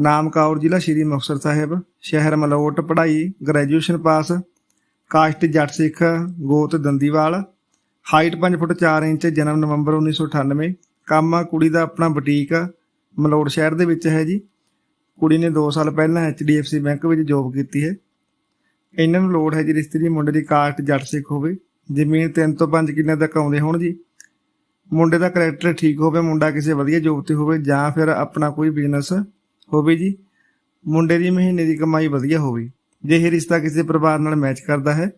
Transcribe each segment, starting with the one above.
ਨਾਮ ਕੌਰ ਜ਼ਿਲ੍ਹਾ ਸ਼੍ਰੀ ਮੁਕਤਸਰ ਸਾਹਿਬ, ਸ਼ਹਿਰ ਮਲੋਟ, ਪੜ੍ਹਾਈ ਗ੍ਰੈਜੂਏਸ਼ਨ ਪਾਸ ਕਾਸਟ ਜੱਟ ਸਿੱਖ, ਗੋਤ ਦੰਦੀਵਾਲ ਹਾਈਟ 5 ਫੁੱਟ 4 ਇੰਚ, ਜਨਮ ਨਵੰਬਰ 1998 ਕੰਮ ਆ ਕੁੜੀ ਦਾ ਆਪਣਾ ਬੁਟੀਕ ਮਲੋਟ ਸ਼ਹਿਰ ਦੇ ਵਿੱਚ ਹੈ ਜੀ। ਕੁੜੀ ਨੇ 2 ਸਾਲ ਪਹਿਲਾਂ HDFC ਬੈਂਕ ਵਿੱਚ ਜੌਬ ਕੀਤੀ ਹੈ। ਇਹਨਾਂ ਨੂੰ ਲੋੜ ਹੈ ਜੀ ਰਿਸ਼ਤੇ ਦੀ ਮੁੰਡੇ ਦੀ ਕਾਸਟ ਜੱਟ ਸਿੱਖ ਹੋਵੇ। ਜ਼ਮੀਨ 3 ਤੋਂ 5 ਕਿੱਲੇ ਤੱਕ ਆਉਂਦੇ ਹੋਣ ਜੀ। ਮੁੰਡੇ ਦਾ ਕਰੈਕਟਰ ਠੀਕ ਹੋਵੇ, ਮੁੰਡਾ ਕਿਸੇ ਵਧੀਆ ਜੋਬ ਤੇ ਹੋਵੇ ਜਾਂ ਫਿਰ ਆਪਣਾ ਕੋਈ ਬਿਜ਼ਨਸ ਹੋਵੇ ਜੀ। ਮੁੰਡੇ ਦੀ ਮਹੀਨੇ ਦੀ ਕਮਾਈ ਵਧੀਆ ਹੋਵੇ। ਜੇ ਇਹ ਰਿਸ਼ਤਾ ਕਿਸੇ ਪਰਿਵਾਰ ਨਾਲ ਮੈਚ ਕਰਦਾ ਹੈ,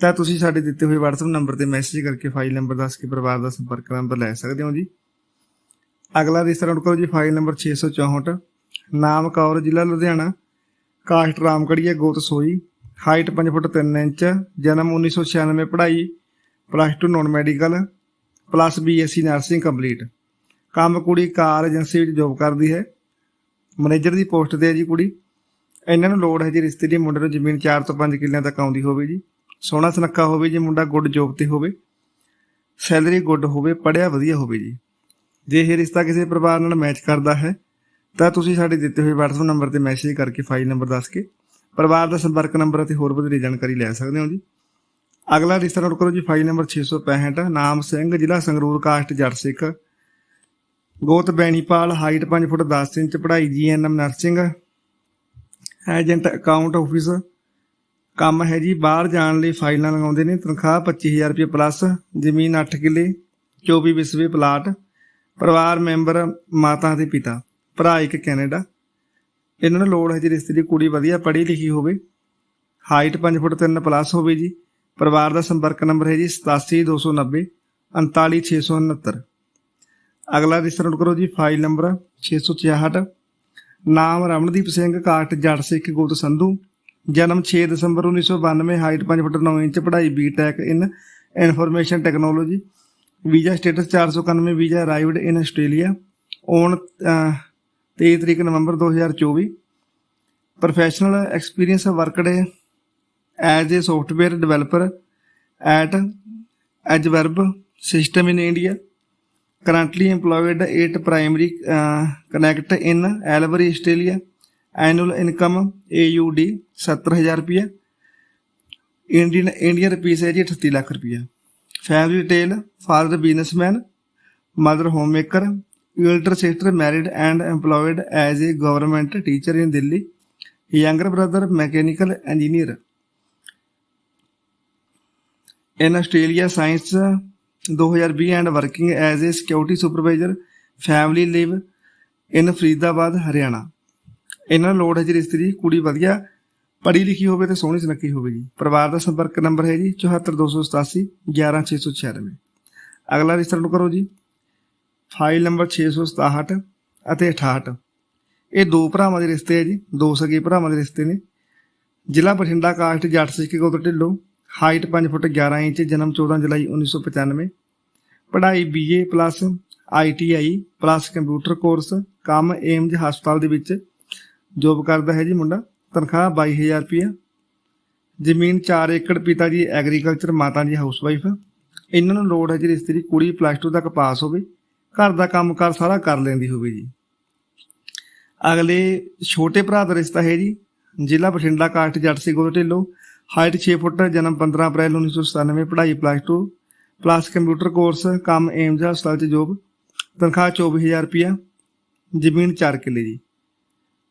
ਤਾਂ ਤੁਸੀਂ ਸਾਡੇ ਦਿੱਤੇ ਹੋਏ WhatsApp ਨੰਬਰ ਤੇ ਮੈਸੇਜ ਕਰਕੇ ਫਾਈਲ ਨੰਬਰ ਦੱਸ ਕੇ ਪਰਿਵਾਰ ਦਾ ਸੰਪਰਕ ਨੰਬਰ ਲੈ ਸਕਦੇ ਹੋ ਜੀ। ਅਗਲਾ ਰਿਸ਼ਤਾ ਨੋਟ ਕਰੋ ਜੀ ਫਾਈਲ ਨੰਬਰ 664 ਨਾਮ ਕੌਰ, ਜ਼ਿਲ੍ਹਾ ਲੁਧਿਆਣਾ। ਕਾਸਟ ਰਾਮਕੜੀਆ ਗੋਤ ਸੋਈ। ਹਾਈਟ 5 ਫੁੱਟ 3 ਇੰਚ, ਜਨਮ 1996 ਪੜ੍ਹਾਈ plus 2 non medical plus BSc nursing complete ਕੰਮ ਕੁੜੀ ਕਾਰ ਏਜੰਸੀ ਵਿੱਚ ਜੌਬ ਕਰਦੀ ਹੈ। ਮੈਨੇਜਰ ਦੀ ਪੋਸਟ ਤੇ ਹੈ ਜੀ ਕੁੜੀ। ਇਹਨਾਂ ਨੂੰ ਲੋੜ ਹੈ ਜੀ ਰਿਸ਼ਤੇ ਦੀ ਮੁੰਡੇ ਨੂੰ ਜ਼ਮੀਨ 4 ਤੋਂ 5 ਕਿੱਲਿਆਂ ਤੱਕ ਆਉਂਦੀ ਹੋਵੇ ਜੀ। ਸੋਹਣਾ ਸੁਨੱਖਾ ਹੋਵੇ ਜੀ, ਮੁੰਡਾ ਗੁੱਡ ਜੋਬ ਤੇ ਹੋਵੇ। ਸੈਲਰੀ ਗੁੱਡ ਹੋਵੇ ਪੜਿਆ ਵਧੀਆ ਹੋਵੇ ਜੀ। ਜੇ ਇਹ ਰਿਸ਼ਤਾ ਕਿਸੇ ਪਰਿਵਾਰ ਨਾਲ ਮੈਚ ਕਰਦਾ ਹੈ, ਤਾਂ ਤੁਸੀਂ ਸਾਡੇ ਦਿੱਤੇ ਹੋਏ WhatsApp ਨੰਬਰ ਤੇ ਮੈਸੇਜ ਕਰਕੇ ਫਾਈਲ ਨੰਬਰ ਦੱਸ ਕੇ ਪਰਿਵਾਰ ਦਾ ਸੰਪਰਕ ਨੰਬਰ ਅਤੇ ਹੋਰ ਵਧੇਰੇ ਜਾਣਕਾਰੀ ਲੈ ਸਕਦੇ ਹੋ ਜੀ। ਅਗਲਾ ਰਿਸ਼ਤਾ ਨੋਟ ਕਰੋ ਜੀ ਫਾਈਲ ਨੰਬਰ 665 ਨਾਮ ਸਿੰਘ, ਜ਼ਿਲ੍ਹਾ ਸੰਗਰੂਰ ਕਾਸਟ ਜੱਟ ਸਿੱਖ। ਗੋਤ ਬੈਣੀਪਾਲ, ਹਾਈਟ 5 ਫੁੱਟ 10 ਇੰਚ, ਪੜ੍ਹਾਈ GNM nursing agent account office ਕੰਮ ਹੈ ਜੀ ਬਾਹਰ ਜਾਣ ਲਈ ਫਾਈਲਾਂ ਲਗਾਉਂਦੇ ਨੇ, ਤਨਖਾਹ 25000 ਰੁਪਏ ਪਲੱਸ ਜ਼ਮੀਨ 8 ਕਿੱਲੇ 24 ਵਿਸਵੇ ਪਲਾਟ ਪਰਿਵਾਰ ਮੈਂਬਰ, ਮਾਤਾ ਤੇ ਪਿਤਾ, ਭਰਾ ਇੱਕ ਕੈਨੇਡਾ। ਇਹਨਾਂ ਨੂੰ ਲੋੜ ਹੈ ਜੀ ਰਿਸ਼ਤੇ ਦੀ ਕੁੜੀ ਵਧੀਆ ਪੜ੍ਹੀ ਲਿਖੀ ਹੋਵੇ। ਹਾਈਟ 5 ਫੁੱਟ 3 ਪਲੱਸ ਹੋਵੇ ਜੀ। ਪਰਿਵਾਰ ਦਾ ਸੰਪਰਕ ਨੰਬਰ ਹੈ ਜੀ 87290 39669 ਅਗਲਾ ਰਜਿਸਟਰ ਨੋਟ ਕਰੋ ਜੀ ਫਾਈਲ ਨੰਬਰ 666 ਨਾਮ ਰਮਨਦੀਪ ਸਿੰਘ ਕਾਟ ਜੱਟ ਸਿੱਖ ਗੋਤ ਸੰਧੂ। ਜਨਮ 6 ਦਸੰਬਰ 1992 ਹਾਈਟ 5 ਫੁੱਟ 9 ਇੰਚ, ਪੜ੍ਹਾਈ BTech in information technology visa status 491 visa arrived in Australia on 23 ਤਰੀਕ November 2024 professional experience worked as a software developer at ਐਜਵਰਬ system in India currently employed at primary uh, connect in Albury, Australia. Annual income AUD 70000 ਰੁਪਏ Indian Indian rupees ਹੈ ਜੀ 38 ਲੱਖ ਰੁਪਏ family detail father businessman mother homemaker elder sister married and employed as a government teacher in Delhi. Younger brother mechanical engineer. In Australia, science 2020 and working as a security supervisor, family live in Faridabad, Haryana. ਇਹਨਾਂ ਨੂੰ ਲੋੜ ਹੈ ਜੀ ਰਿਸ਼ਤੇ ਦੀ, ਕੁੜੀ ਵਧੀਆ ਪੜ੍ਹੀ ਲਿਖੀ ਹੋਵੇ ਤੇ ਸੋਹਣੀ ਸੁਨੱਖੀ ਹੋਵੇ ਜੀ। ਪਰਿਵਾਰ ਦਾ ਸੰਪਰਕ ਨੰਬਰ ਹੈ ਜੀ 74287 11696 ਅਗਲਾ ਰਿਸ਼ਤਾ ਨੋਟ ਕਰੋ ਜੀ। ਫਾਈਲ ਨੰਬਰ 667 ਅਤੇ 68 ਇਹ ਦੋ ਭਰਾਵਾਂ ਦੇ ਰਿਸ਼ਤੇ ਹੈ ਜੀ, ਦੋ ਸਗੇ ਭਰਾਵਾਂ ਦੇ ਰਿਸ਼ਤੇ ਨੇ। ਜ਼ਿਲ੍ਹਾ ਬਠਿੰਡਾ, ਕਾਸਟ, ਜੱਟ ਸਿੱਖ ਗੋਤ ਢਿੱਲੋਂ। ਹਾਈਟ 5 ਫੁੱਟ 11 ਇੰਚ, ਜਨਮ 14 ਜੁਲਾਈ 1995 ਪੜ੍ਹਾਈ BA plus ITI plus computer course ਕੰਮ ਏਮਜ ਹਸਪਤਾਲ ਦੇ ਵਿੱਚ। ਜੋਬ ਕਰਦਾ ਹੈ ਜੀ ਮੁੰਡਾ, ਤਨਖਾਹ 22000 ਰੁਪਏ ਜ਼ਮੀਨ 4 ਏਕੜ, ਪਿਤਾ ਜੀ ਐਗਰੀਕਲਚਰ ਮਾਤਾ ਜੀ ਹਾਊਸਵਾਈਫ ਇਹਨਾਂ ਨੂੰ ਲੋੜ ਹੈ ਜੀ ਰਿਸ਼ਤੇ ਦੀ ਕੁੜੀ ਪਲੱਸ 2 ਤੱਕ ਪਾਸ ਹੋਵੇ। ਘਰ ਦਾ ਕੰਮਕਾਰ ਸਾਰਾ ਕਰ ਲੈਂਦੀ ਹੋਵੇ ਜੀ। ਅਗਲੇ ਛੋਟੇ ਭਰਾ ਦਾ ਰਿਸ਼ਤਾ ਹੈ ਜੀ। ਜ਼ਿਲ੍ਹਾ ਬਠਿੰਡਾ, ਕਾਸਟ ਜੱਟ ਸੀ ਗੋਲ ਢਿੱਲੋਂ। ਹਾਈਟ 6 ਫੁੱਟ, ਜਨਮ 15 ਅਪ੍ਰੈਲ 1997 ਪੜ੍ਹਾਈ ਪਲੱਸ 2 ਪਲੱਸ ਕੰਪਿਊਟਰ ਕੋਰਸ ਕੰਮ ਏਮਜ, ਹਸਪਤਾਲ 'ਚ ਜੋਬ ਤਨਖਾਹ 24000 ਰੁਪਿਆ ਜ਼ਮੀਨ 4 ਕਿੱਲੇ ਜੀ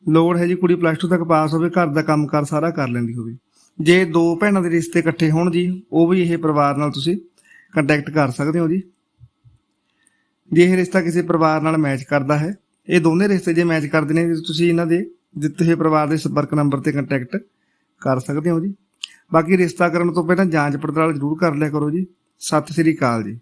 ਲੋੜ ਹੈ ਜੀ ਕੁੜੀ ਪਲੱਸ 2 ਤੱਕ ਪਾਸ ਹੋਵੇ, ਘਰ ਦਾ ਕੰਮ ਕੰਮਕਾਰ ਸਾਰਾ ਕਰ ਲੈਂਦੀ ਹੋਵੇ। ਜੇ ਦੋ ਭੈਣਾਂ ਦੇ ਰਿਸ਼ਤੇ ਇਕੱਠੇ ਹੋਣ ਜੀ, ਉਹ ਵੀ ਇਹ ਪਰਿਵਾਰ ਨਾਲ ਤੁਸੀਂ ਕੰਟੈਕਟ ਕਰ ਸਕਦੇ ਹੋ ਜੀ। ਜੇ ਇਹ ਰਿਸ਼ਤਾ ਕਿਸੇ ਪਰਿਵਾਰ ਨਾਲ ਮੈਚ ਕਰਦਾ ਹੈ, ਇਹ ਦੋਨੇ ਰਿਸ਼ਤੇ ਜੇ ਮੈਚ ਕਰਦੇ ਨੇ, ਤੁਸੀਂ ਇਹਨਾਂ ਦੇ ਦਿੱਤੇ ਹੋਏ ਪਰਿਵਾਰ ਦੇ ਸੰਪਰਕ ਨੰਬਰ ਤੇ ਕੰਟੈਕਟ ਕਰ ਸਕਦੇ ਹੋ ਜੀ। ਬਾਕੀ ਰਿਸ਼ਤਾ ਕਰਨ ਤੋਂ ਪਹਿਲਾਂ ਜਾਂਚ ਪੜਤਾਲ ਜ਼ਰੂਰ ਕਰ ਲਿਆ ਕਰੋ ਜੀ। ਸਤਿ ਸ੍ਰੀ ਅਕਾਲ ਜੀ।